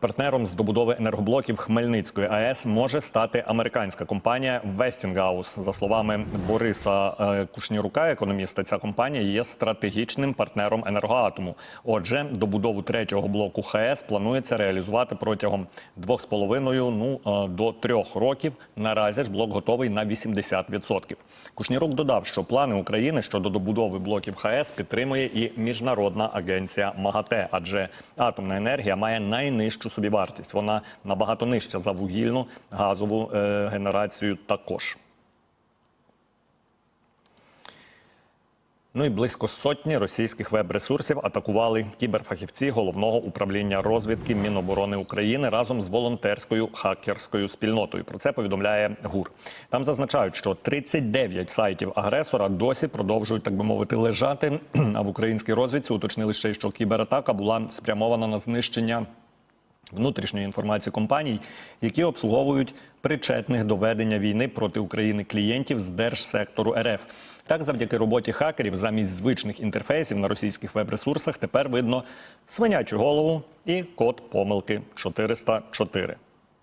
Партнером з добудови енергоблоків Хмельницької АЕС може стати американська компанія Westinghouse. За словами Бориса е, Кушнірука, економіста, ця компанія є стратегічним партнером енергоатому. Отже, добудову третього блоку ХАЕС планується реалізувати протягом двох з половиною ну е, до трьох років. Наразі ж блок готовий на 80%. Кушнірук додав, що плани України щодо добудови блоків ХАЕС підтримує і міжнародна агенція МАГАТЕ, адже атомна енергія має найнижчу собівартість. Вона набагато нижча за вугільну газову е, генерацію також. Ну і близько сотні російських веб-ресурсів атакували кіберфахівці головного управління розвідки Міноборони України разом з волонтерською хакерською спільнотою. Про це повідомляє ГУР. Там зазначають, що 39 сайтів агресора досі продовжують, так би мовити, лежати. А в українській розвідці уточнили ще, що кібератака була спрямована на знищення внутрішньої інформації компаній, які обслуговують причетних до ведення війни проти України клієнтів з держсектору РФ. Так, завдяки роботі хакерів, замість звичних інтерфейсів на російських веб-ресурсах тепер видно свинячу голову і код помилки 404.